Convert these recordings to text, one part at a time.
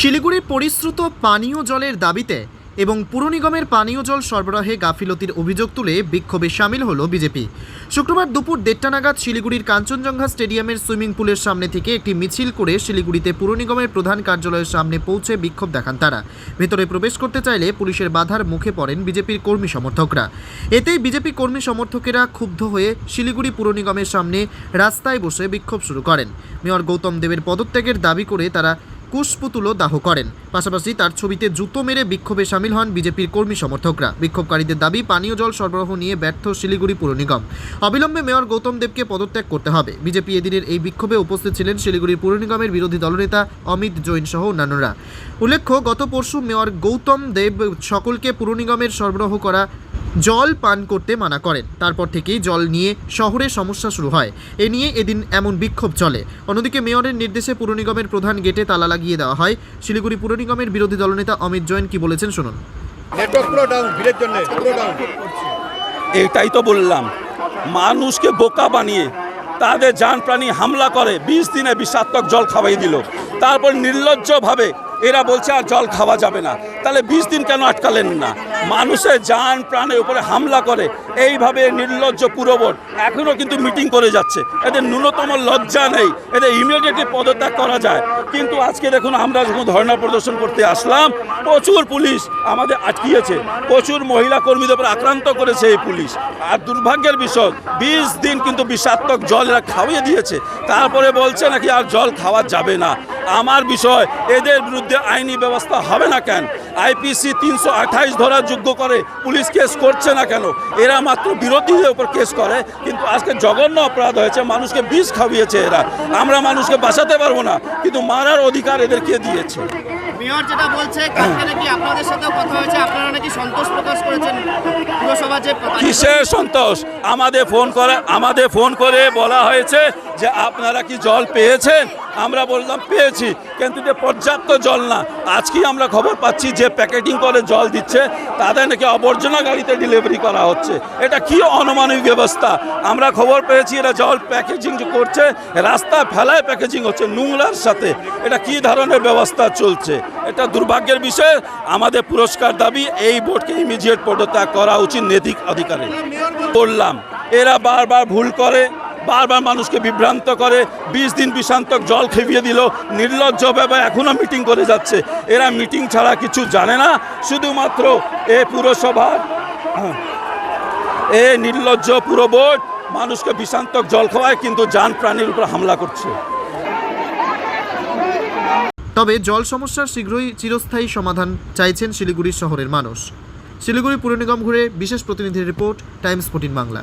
শিলিগুড়ির পরিশ্রুত পানীয় জলের দাবিতে এবং পুর নিগমের পানীয় জল সরবরাহে গাফিলতির অভিযোগ তুলে বিক্ষোভে সামিল হল বিজেপি। শুক্রবার দুপুর দেড়টা নাগাদ শিলিগুড়ির কাঞ্চনজঙ্ঘা স্টেডিয়ামের সুইমিং পুলের সামনে থেকে একটি মিছিল করে শিলিগুড়িতে পুর নিগমের প্রধান কার্যালয়ের সামনে পৌঁছে বিক্ষোভ দেখান তারা। ভেতরে প্রবেশ করতে চাইলে পুলিশের বাধার মুখে পড়েন বিজেপির কর্মী সমর্থকরা। এতেই বিজেপি কর্মী সমর্থকেরা ক্ষুব্ধ হয়ে শিলিগুড়ি পুর নিগমের সামনে রাস্তায় বসে বিক্ষোভ শুরু করেন। মেয়র গৌতম দেবের পদত্যাগের দাবি করে তারা কুশপুতুলও দাহ করেন। পাশাপাশি তার ছবিতে জুতো মেরে বিক্ষোভে সামিল হন বিজেপির কর্মী সমর্থকরা। বিক্ষোভকারীদের দাবি, পানীয় জল সরবরাহ নিয়ে ব্যর্থ শিলিগুড়ি পুর নিগম। অবিলম্বে মেয়র গৌতম দেবকে পদত্যাগ করতে হবে। বিজেপি এদিনের এই বিক্ষোভে উপস্থিত ছিলেন শিলিগুড়ি পুর নিগমের বিরোধী দলনেতা অমিত জৈন সহ অন্যান্যরা। উল্লেখ্য, গত পরশু মেয়র গৌতম দেব সকলকে পুর নিগমের সরবরাহ করা জল পান করতে মানা করেন। তারপর থেকেই জল নিয়ে শহরে সমস্যা শুরু হয়। এ নিয়ে এদিন এমন বিক্ষোভ চলে। অন্যদিকে মেয়রের নির্দেশে পুর নিগমের প্রধান গেটে তালা লাগিয়ে দেওয়া হয়। শিলিগুড়ি পুর নিগমের বিরোধী দলনেতা অমিত জৈন কি বলেছেন শুনুন। নেটওয়ার্ক পুরো ডাউন ভিড়ের জন্য পুরো ডাউন এটাই তো বললাম। মানুষকে বোকা বানিয়ে তাদের যান প্রাণী হামলা করে বিশ দিনে বিষাত্মক জল খাওয়াই দিল। তারপর নির্লজ্জভাবে এরা বলছে আর জল খাওয়া যাবে না। তাহলে বিশ দিন কেন আটকালেন না? মানুষের যান প্রাণের উপরে হামলা করে। এইভাবে নির্লজ্জ পুরবোর্ড এখনও কিন্তু মিটিং করে যাচ্ছে। এদের ন্যূনতম লজ্জা নেই। এদের ইমিডিয়েটলি পদত্যাগ করা যায়। কিন্তু আজকে দেখুন আমরা যখন ধর্ণা প্রদর্শন করতে আসলাম, প্রচুর পুলিশ আমাদের আটকিয়েছে। প্রচুর মহিলা কর্মীদের উপর আক্রান্ত করেছে এই পুলিশ। আর দুর্ভাগ্যের বিষয়, বিশ দিন কিন্তু বিষাত্মক জল এরা খাওয়িয়ে দিয়েছে। তারপরে বলছে নাকি আর জল খাওয়া যাবে না। আমার বিষয়, এদের বিরুদ্ধে আইনি ব্যবস্থা হবে না কেন? আইপিসি তিনশো আঠাইশ ধরার যোগ্য করে পুলিশ কেস করছে না কেন? এরা মাত্র বিরোধীদের উপর কেস করে কিন্তু আজকে জঘন্য অপরাধ হয়েছে মানুষকে বিষ খাওয়িয়েছে এরা। আমরা মানুষকে বাঁচাতে পারব না কিন্তু মারার অধিকার এদেরকে দিয়েছে? মেয়র যেটা বলছে কালকে নাকি আপনাদের সাথেও কথা হয়েছে আপনারা নাকি সন্তোষ প্রকাশ করেছেন? পুরসভা যে কিসের সন্তোষ? আমাদের ফোন করে আমাদের ফোন করে বলা হয়েছে যে আপনারা কি জল পেয়েছেন? আমরা বললাম পেয়েছি। যে পর্যাপ্ত জল না, আজকেই আমরা খবর পাচ্ছি যে প্যাকেটিং করে জল দিচ্ছে, তাদের নাকি আবর্জনা গাড়িতে ডেলিভারি করা হচ্ছে। এটা কি অনমানবিক ব্যবস্থা? আমরা খবর পেয়েছি, এরা জল প্যাকেজিং করছে রাস্তায় ফেলায় প্যাকেজিং হচ্ছে, নোংরার সাথে। এটা কি ধরনের ব্যবস্থা চলছে? এটা দুর্ভাগ্যের বিষয়, আমাদের পুরস্কার দাবি, এই বোর্ডকে ইমিডিয়েট পদত্যাগ করা উচিত নৈতিক অধিকারে বললাম, এরা বারবার ভুল করে বারবার মানুষকে বিভ্রান্ত করে, বিশ দিন বিষান্তক জল খেপিয়ে দিল নির্লজ্জভাবে এখনও মিটিং করে যাচ্ছে। এরা মিটিং ছাড়া কিছু জানে না, শুধুমাত্র এ পুরসভার, এ নির্লজ্জ পুরো বোর্ড মানুষকে বিষান্তক জল খাওয়ায়, কিন্তু যান প্রাণীর উপর হামলা করছে। তবে জল সমস্যার শীঘ্রই চিরস্থায়ী সমাধান চাইছেন শিলিগুড়ি শহরের মানুষ। শিলিগুড়ি পুর নিগম ঘুরে বিশেষ প্রতিনিধির রিপোর্ট, টাইমস ফোর্টিন বাংলা।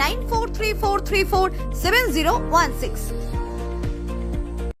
9434347016